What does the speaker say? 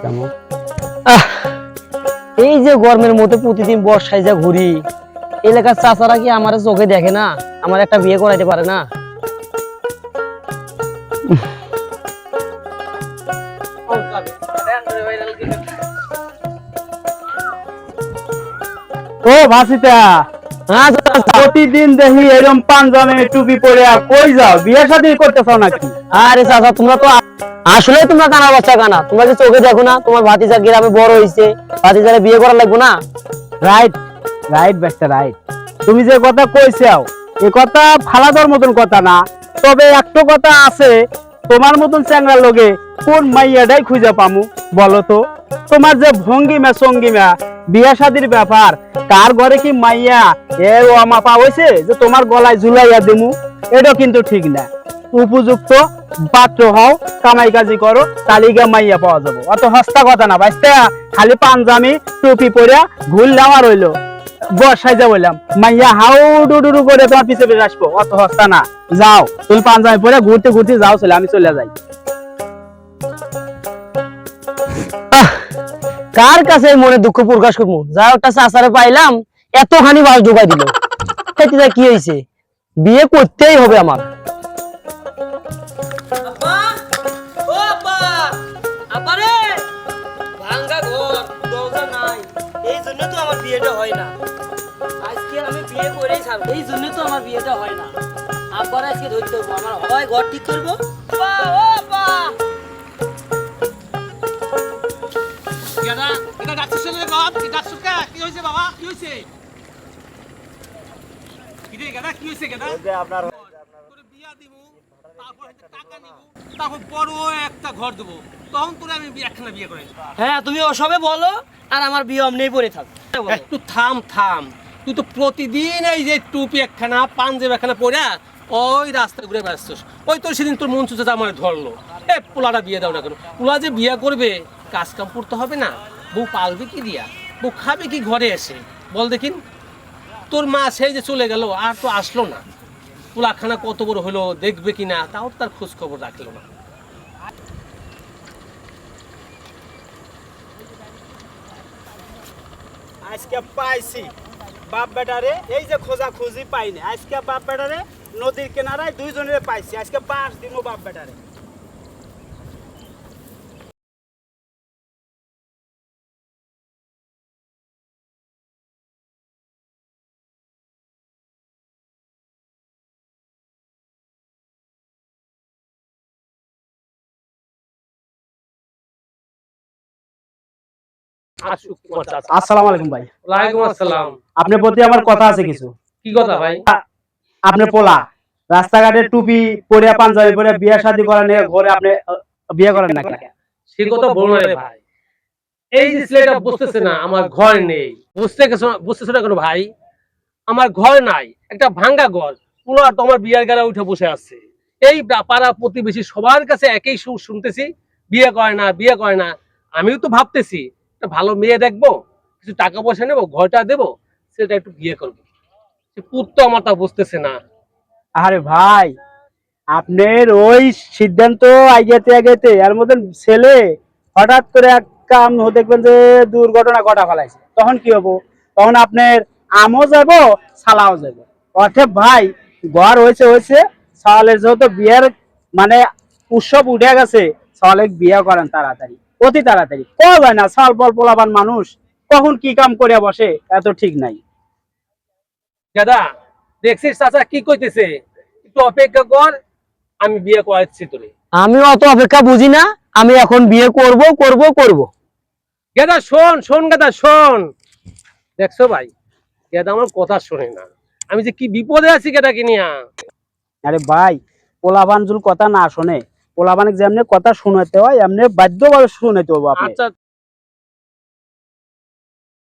আসতাম। এই যে গরমের মধ্যে প্রতিদিন বর্ষায় যা ঘুরি এলাকার চাচারা কি আমার চোখে দেখে না? আমার একটা বিয়ে করাইতে পারে না? ও ভাসিতা। হ্যাঁ। প্রতিদিন দেখি এরকম পাঞ্জামে টুপি পরে আর কই যাও? বিয়ে শাদী করতেছ নাকি? আরে চাচা তোমরা তো আসলে তোমরা কানা বাচ্চা কানা। তোমরা কি চোখে দেখো না? তোমার ভাতিজা গ্রামে বড় হয়েছে ভাতিজারে বিয়ে করা লাগবে না? রাইট রাইট বেস্ট রাইট তুমি যে কথা কইছাও এ কথা ফালাদার মতন কথা না। তবে একটা কথা আছে তোমার মতন চ্যাংরা লোকে কোন মাইয়াটাই খুঁজে পামু? বলো তো। তোমার যে ভঙ্গিমা সঙ্গিমা বিয়া শাদির ব্যাপার কার ঘরে কি মাইয়া এ ও মাপা হয়েছে যে তোমার গলায় ঝুলাইয়া দিমু? এটা কিন্তু ঠিক না। উপযুক্ত পাত্র হও, কামাই কাজি করো তালিকা মাইয়া পাওয়া যাব। অত হস্তা কথা না বাইস্তা খালি পাঞ্জামি, টুপি পরিয়া ঘুরলাম নেওয়া রইল। বর্ষায় যা বললাম, মাইয়া, হাউ ডুডুডু করে তোমার পিছে আসব? অত হস্তা না। যাও। তুমি পাঞ্জাবি পরে ঘুরতে ঘুরতে যাও, চলে আমি চলে যাই। কার কাছে মনে দুঃখ প্রকাশ করব? যা একটা চাচারে পাইলাম, এতখানি বাস ঢুকাই দিল। ভাতিজা কি হয়েছে বিয়ে করতেই হবে আমার। আমার বিয়েটা হয় না। আজকে ধরতে আমার হয় ঘর ঠিক করব? আব্বা। গেদা এটা ডাকছিস রে বাপ কি কা কি হইছে বাবা? কি হইছে কি রে গেদা কি হইছে গেদা? আপনার তোরে বিয়া দিব তারপর টাকা নিব তারপর বড় একটা ঘর দেব। তখন তোরে আমি একখানা বিয়ে করে হ্যাঁ তুমি ওসবে বলো আর আমার বিয়ে অমনেই পড়ে থাক। একটু থাম থাম। তুই তো প্রতিদিন এই যে টুপি একখানা পাঞ্জাবি একখানা পরে ওই রাস্তা ঘুরে বেড়াচ্ছিস। ওই তো সেদিন তোর মন চুচা আমার ধরলো। এ পোলাটা বিয়ে দাও না কেন? পোলা যে বিয়ে করবে কাজ কাম করতে হবে না। বউ পালবে কি দিয়া? বউ খাবে কি ঘরে এসে? বল দেখিন, তোর মা সেই যে চলে গেল, আর তো আসলো না। পোলাখানা কত বড় হলো, দেখবে কি না, তাও তার খোঁজ খবর রাখল না। আজকে পাইছি। বাপ বেটারে, এই যে খোঁজা খুঁজি পাইনি। আজকে বাপ বেটারে, নদীর কিনারায় দুইজনের পাইছি। আজকে পাঁচ দিনও বাপ বেটারে। আসসালামু আলাইকুম ভাই। ওয়ালাইকুম আসসালাম। আপনার প্রতি আমার কথা আছে কিছু? কি কথা ভাই? আপনি পোলা। রাস্তাঘাটে টুপি পরে পাঞ্জাবি পরে বিয়ে শাদী করেন এ ঘরে আপনি বিয়ে করেন না সে কথা বলো না ভাই। এই যে ছেলেটা বুঝতেছে না আমার ঘর নেই। বুঝতে বুঝতেছে না কেন ভাই? আমার ঘর নাই একটা ভাঙ্গা ঘর। পুরো তোমার বিয়ার উঠে বসে আছে। এই পাড়া প্রতিবেশী সবার কাছে একই সুর শুনতেছি বিয়ে করে না বিয়ে করে না। আমিও তো ভাবতেছি ভালো মেয়ে দেখব, কিছু টাকা পয়সা নেব, ঘরটা দেবো সেটা একটু বিয়ে করব। পুত তো আমার তা বুঝতেছে না। আরে ভাই, আপনার ওই সিদ্ধান্ত আগেতে আগেতে এর মধ্যে ছেলে হঠাৎ করে এক কাম দেখবেন যে দুর্ঘটনা ঘটা ফেলাইছে। তখন কি হব? তখন আপনার আমও যাব সালাও যাব। অর্থে ভাই, ঘর হয়েছে হয়েছে সালের যেহেতু বিয়ের মানে উৎসব উঠে গেছে সালে বিয়ে করেন তাড়াতাড়ি। অতি তাড়াতাড়ি। কওয়া যায় না সাল বল পোলাবান মানুষ কখন কি কাম করে বসে এত ঠিক নাই। দাদা দেখছিস চাচা কি কইতেছে? একটু অপেক্ষা কর আমি বিয়ে করাচ্ছি তোরে। আমি অত অপেক্ষা বুঝি না আমি এখন বিয়ে করব করব করব। গেদা শোন শোন গেদা শোন। দেখছ ভাই গেদা আমার কথা শোনে না। আমি যে কি বিপদে আছি গেদাকে নিয়া। আরে ভাই পোলাবান জুল কথা না শোনে। পোলাবান যেমনি কথা শুনাতে হয় এমনি বাধ্যভাবে শুনাতে হবে আপনি। আচ্ছা